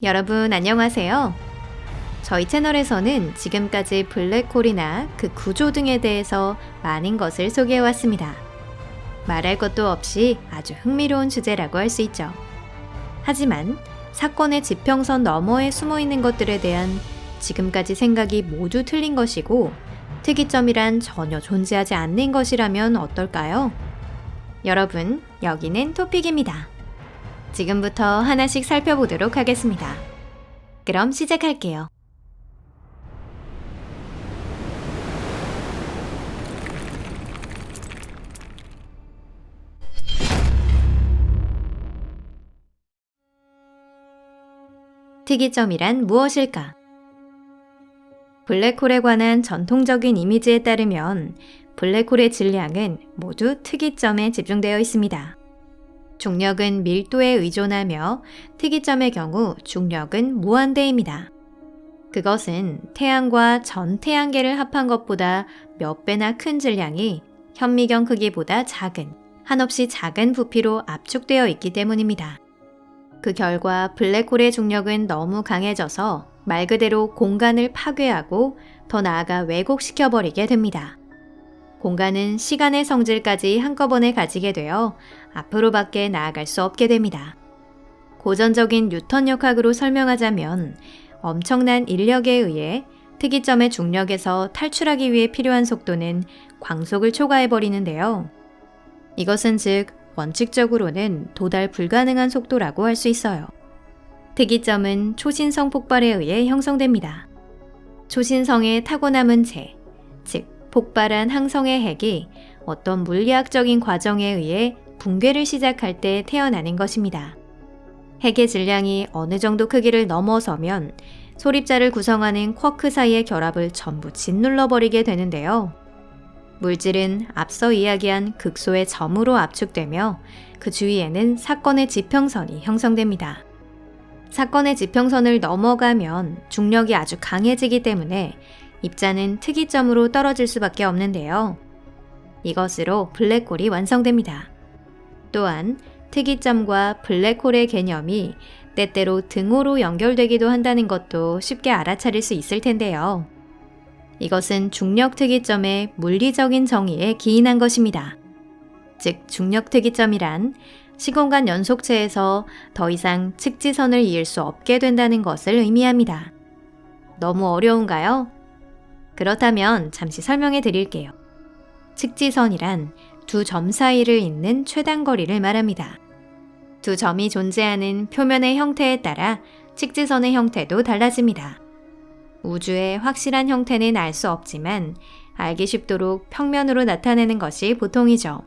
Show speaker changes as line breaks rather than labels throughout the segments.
여러분 안녕하세요. 저희 채널에서는 지금까지 블랙홀이나 그 구조 등에 대해서 많은 것을 소개해 왔습니다. 말할 것도 없이 아주 흥미로운 주제라고 할 수 있죠. 하지만 사건의 지평선 너머에 숨어 있는 것들에 대한 지금까지 생각이 모두 틀린 것이고 특이점이란 전혀 존재하지 않는 것이라면 어떨까요? 여러분, 여기는 토픽입니다. 지금부터 하나씩 살펴보도록 하겠습니다. 그럼 시작할게요. 특이점이란 무엇일까? 블랙홀에 관한 전통적인 이미지에 따르면 블랙홀의 질량은 모두 특이점에 집중되어 있습니다. 중력은 밀도에 의존하며 특이점의 경우 중력은 무한대입니다. 그것은 태양과 전 태양계를 합한 것보다 몇 배나 큰 질량이 현미경 크기보다 작은, 한없이 작은 부피로 압축되어 있기 때문입니다. 그 결과 블랙홀의 중력은 너무 강해져서 말 그대로 공간을 파괴하고 더 나아가 왜곡시켜버리게 됩니다. 공간은 시간의 성질까지 한꺼번에 가지게 되어 앞으로밖에 나아갈 수 없게 됩니다. 고전적인 뉴턴 역학으로 설명하자면 엄청난 인력에 의해 특이점의 중력에서 탈출하기 위해 필요한 속도는 광속을 초과해버리는데요. 이것은 즉 원칙적으로는 도달 불가능한 속도라고 할 수 있어요. 특이점은 초신성 폭발에 의해 형성됩니다. 초신성의 타고남은 재, 즉 폭발한 항성의 핵이 어떤 물리학적인 과정에 의해 붕괴를 시작할 때 태어나는 것입니다. 핵의 질량이 어느 정도 크기를 넘어서면 소립자를 구성하는 쿼크 사이의 결합을 전부 짓눌러버리게 되는데요. 물질은 앞서 이야기한 극소의 점으로 압축되며 그 주위에는 사건의 지평선이 형성됩니다. 사건의 지평선을 넘어가면 중력이 아주 강해지기 때문에 입자는 특이점으로 떨어질 수밖에 없는데요. 이것으로 블랙홀이 완성됩니다. 또한 특이점과 블랙홀의 개념이 때때로 등호로 연결되기도 한다는 것도 쉽게 알아차릴 수 있을 텐데요. 이것은 중력 특이점의 물리적인 정의에 기인한 것입니다. 즉, 중력 특이점이란 시공간 연속체에서 더 이상 측지선을 이을 수 없게 된다는 것을 의미합니다. 너무 어려운가요? 그렇다면 잠시 설명해 드릴게요. 측지선이란 두 점 사이를 잇는 최단 거리를 말합니다. 두 점이 존재하는 표면의 형태에 따라 측지선의 형태도 달라집니다. 우주의 확실한 형태는 알 수 없지만 알기 쉽도록 평면으로 나타내는 것이 보통이죠.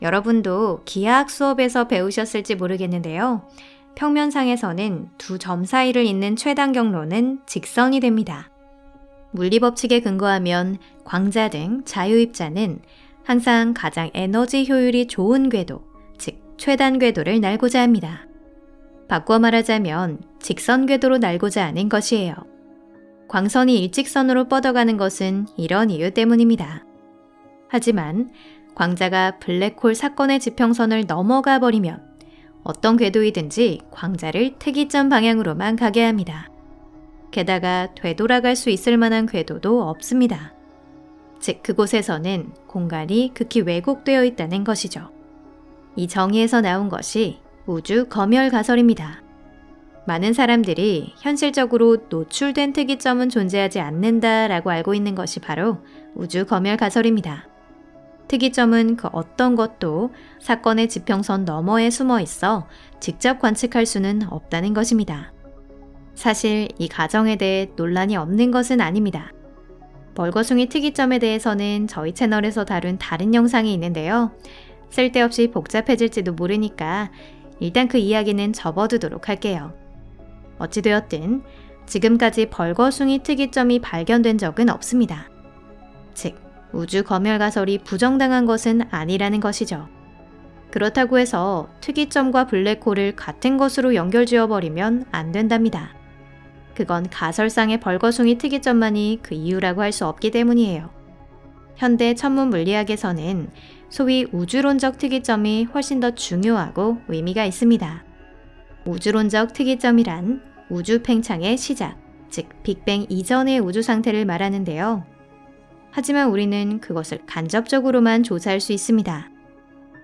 여러분도 기하학 수업에서 배우셨을지 모르겠는데요. 평면상에서는 두 점 사이를 잇는 최단 경로는 직선이 됩니다. 물리법칙에 근거하면 광자 등 자유입자는 항상 가장 에너지 효율이 좋은 궤도, 즉 최단 궤도를 날고자 합니다. 바꿔 말하자면 직선 궤도로 날고자 하는 것이에요. 광선이 일직선으로 뻗어가는 것은 이런 이유 때문입니다. 하지만 광자가 블랙홀 사건의 지평선을 넘어가 버리면 어떤 궤도이든지 광자를 특이점 방향으로만 가게 합니다. 게다가 되돌아갈 수 있을 만한 궤도도 없습니다. 즉, 그곳에서는 공간이 극히 왜곡되어 있다는 것이죠. 이 정의에서 나온 것이 우주 검열 가설입니다. 많은 사람들이 현실적으로 노출된 특이점은 존재하지 않는다라고 알고 있는 것이 바로 우주 검열 가설입니다. 특이점은 그 어떤 것도 사건의 지평선 너머에 숨어 있어 직접 관측할 수는 없다는 것입니다. 사실 이 가정에 대해 논란이 없는 것은 아닙니다. 벌거숭이 특이점에 대해서는 저희 채널에서 다룬 다른 영상이 있는데요. 쓸데없이 복잡해질지도 모르니까 일단 그 이야기는 접어두도록 할게요. 어찌되었든 지금까지 벌거숭이 특이점이 발견된 적은 없습니다. 즉, 우주 검열 가설이 부정당한 것은 아니라는 것이죠. 그렇다고 해서 특이점과 블랙홀을 같은 것으로 연결지어 버리면 안 된답니다. 그건 가설상의 벌거숭이 특이점만이 그 이유라고 할 수 없기 때문이에요. 현대 천문 물리학에서는 소위 우주론적 특이점이 훨씬 더 중요하고 의미가 있습니다. 우주론적 특이점이란 우주 팽창의 시작, 즉 빅뱅 이전의 우주 상태를 말하는데요. 하지만 우리는 그것을 간접적으로만 조사할 수 있습니다.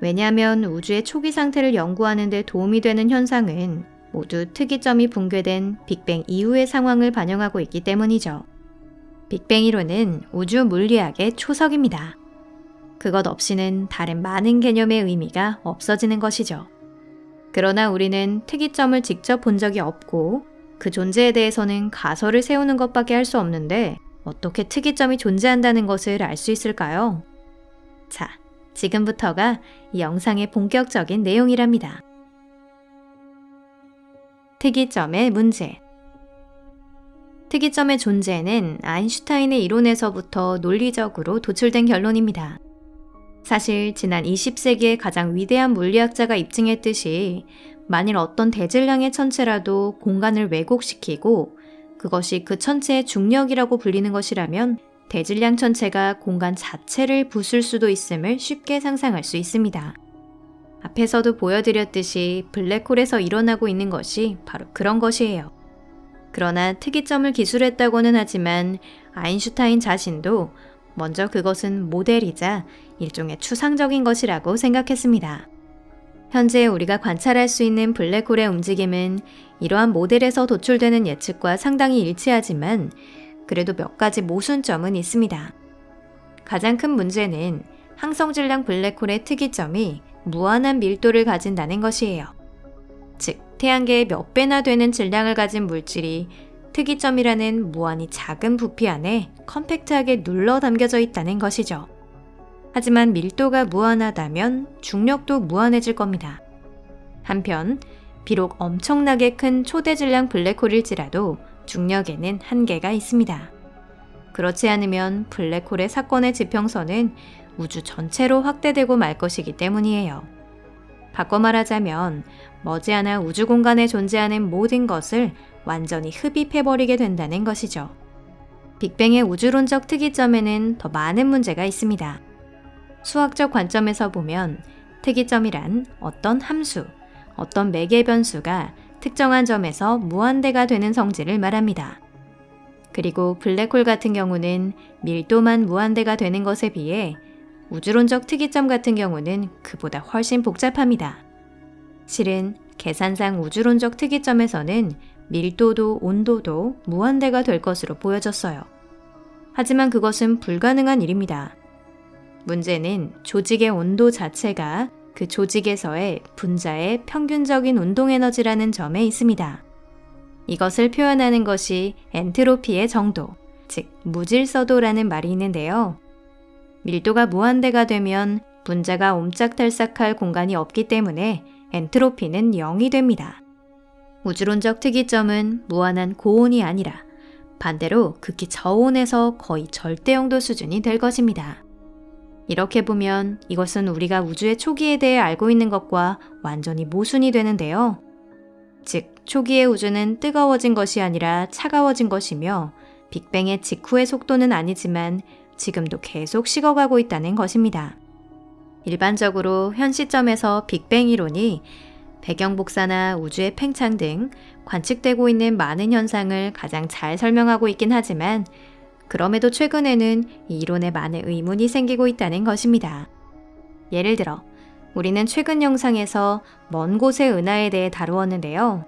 왜냐하면 우주의 초기 상태를 연구하는 데 도움이 되는 현상은 모두 특이점이 붕괴된 빅뱅 이후의 상황을 반영하고 있기 때문이죠. 빅뱅 이론은 우주 물리학의 초석입니다. 그것 없이는 다른 많은 개념의 의미가 없어지는 것이죠. 그러나 우리는 특이점을 직접 본 적이 없고 그 존재에 대해서는 가설을 세우는 것밖에 할 수 없는데 어떻게 특이점이 존재한다는 것을 알 수 있을까요? 자, 지금부터가 이 영상의 본격적인 내용이랍니다. 특이점의 문제. 특이점의 존재는 아인슈타인의 이론에서부터 논리적으로 도출된 결론입니다. 사실 지난 20세기의 가장 위대한 물리학자가 입증했듯이 만일 어떤 대질량의 천체라도 공간을 왜곡시키고 그것이 그 천체의 중력이라고 불리는 것이라면 대질량 천체가 공간 자체를 부술 수도 있음을 쉽게 상상할 수 있습니다. 앞에서도 보여드렸듯이 블랙홀에서 일어나고 있는 것이 바로 그런 것이에요. 그러나 특이점을 기술했다고는 하지만 아인슈타인 자신도 먼저 그것은 모델이자 일종의 추상적인 것이라고 생각했습니다. 현재 우리가 관찰할 수 있는 블랙홀의 움직임은 이러한 모델에서 도출되는 예측과 상당히 일치하지만 그래도 몇 가지 모순점은 있습니다. 가장 큰 문제는 항성질량 블랙홀의 특이점이 무한한 밀도를 가진다는 것이에요. 즉, 태양계의 몇 배나 되는 질량을 가진 물질이 특이점이라는 무한히 작은 부피 안에 컴팩트하게 눌러 담겨져 있다는 것이죠. 하지만 밀도가 무한하다면 중력도 무한해질 겁니다. 한편, 비록 엄청나게 큰 초대 질량 블랙홀일지라도 중력에는 한계가 있습니다. 그렇지 않으면 블랙홀의 사건의 지평선은 우주 전체로 확대되고 말 것이기 때문이에요. 바꿔 말하자면 머지않아 우주 공간에 존재하는 모든 것을 완전히 흡입해버리게 된다는 것이죠. 빅뱅의 우주론적 특이점에는 더 많은 문제가 있습니다. 수학적 관점에서 보면 특이점이란 어떤 함수, 어떤 매개 변수가 특정한 점에서 무한대가 되는 성질을 말합니다. 그리고 블랙홀 같은 경우는 밀도만 무한대가 되는 것에 비해 우주론적 특이점 같은 경우는 그보다 훨씬 복잡합니다. 실은 계산상 우주론적 특이점에서는 밀도도 온도도 무한대가 될 것으로 보여졌어요. 하지만 그것은 불가능한 일입니다. 문제는 조직의 온도 자체가 그 조직에서의 분자의 평균적인 운동 에너지라는 점에 있습니다. 이것을 표현하는 것이 엔트로피의 정도, 즉 무질서도라는 말이 있는데요. 밀도가 무한대가 되면 분자가 옴짝달싹할 공간이 없기 때문에 엔트로피는 0이 됩니다. 우주론적 특이점은 무한한 고온이 아니라 반대로 극히 저온에서 거의 절대영도 수준이 될 것입니다. 이렇게 보면 이것은 우리가 우주의 초기에 대해 알고 있는 것과 완전히 모순이 되는데요. 즉, 초기의 우주는 뜨거워진 것이 아니라 차가워진 것이며 빅뱅의 직후의 속도는 아니지만 지금도 계속 식어가고 있다는 것입니다. 일반적으로 현 시점에서 빅뱅 이론이 배경 복사나 우주의 팽창 등 관측되고 있는 많은 현상을 가장 잘 설명하고 있긴 하지만 그럼에도 최근에는 이 이론에 많은 의문이 생기고 있다는 것입니다. 예를 들어, 우리는 최근 영상에서 먼 곳의 은하에 대해 다루었는데요.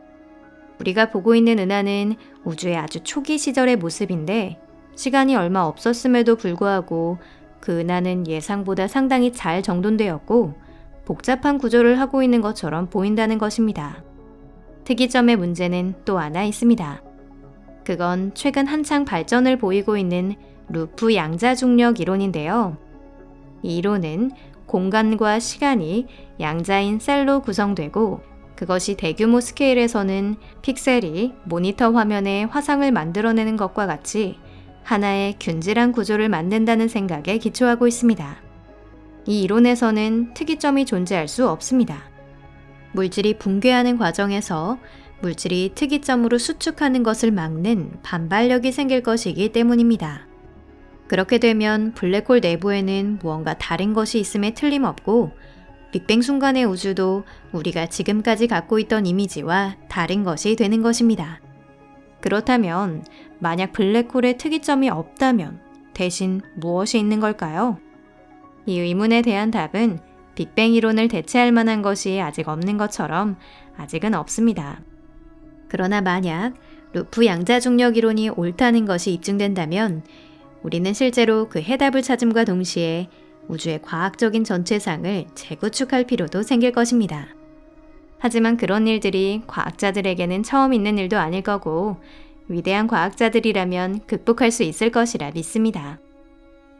우리가 보고 있는 은하는 우주의 아주 초기 시절의 모습인데 시간이 얼마 없었음에도 불구하고 그 은하는 예상보다 상당히 잘 정돈되었고 복잡한 구조를 하고 있는 것처럼 보인다는 것입니다. 특이점의 문제는 또 하나 있습니다. 그건 최근 한창 발전을 보이고 있는 루프 양자 중력 이론인데요. 이 이론은 공간과 시간이 양자인 셀로 구성되고 그것이 대규모 스케일에서는 픽셀이 모니터 화면에 화상을 만들어내는 것과 같이 하나의 균질한 구조를 만든다는 생각에 기초하고 있습니다. 이 이론에서는 특이점이 존재할 수 없습니다. 물질이 붕괴하는 과정에서 물질이 특이점으로 수축하는 것을 막는 반발력이 생길 것이기 때문입니다. 그렇게 되면 블랙홀 내부에는 무언가 다른 것이 있음에 틀림없고 빅뱅 순간의 우주도 우리가 지금까지 갖고 있던 이미지와 다른 것이 되는 것입니다. 그렇다면 만약 블랙홀의 특이점이 없다면 대신 무엇이 있는 걸까요? 이 의문에 대한 답은 빅뱅 이론을 대체할 만한 것이 아직 없는 것처럼 아직은 없습니다. 그러나 만약 루프 양자 중력 이론이 옳다는 것이 입증된다면 우리는 실제로 그 해답을 찾음과 동시에 우주의 과학적인 전체상을 재구축할 필요도 생길 것입니다. 하지만 그런 일들이 과학자들에게는 처음 있는 일도 아닐 거고 위대한 과학자들이라면 극복할 수 있을 것이라 믿습니다.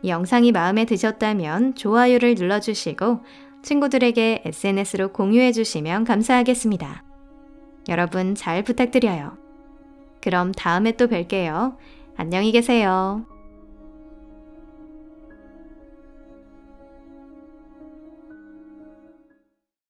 이 영상이 마음에 드셨다면 좋아요를 눌러주시고 친구들에게 SNS로 공유해 주시면 감사하겠습니다. 여러분 잘 부탁드려요. 그럼 다음에 또 뵐게요. 안녕히 계세요.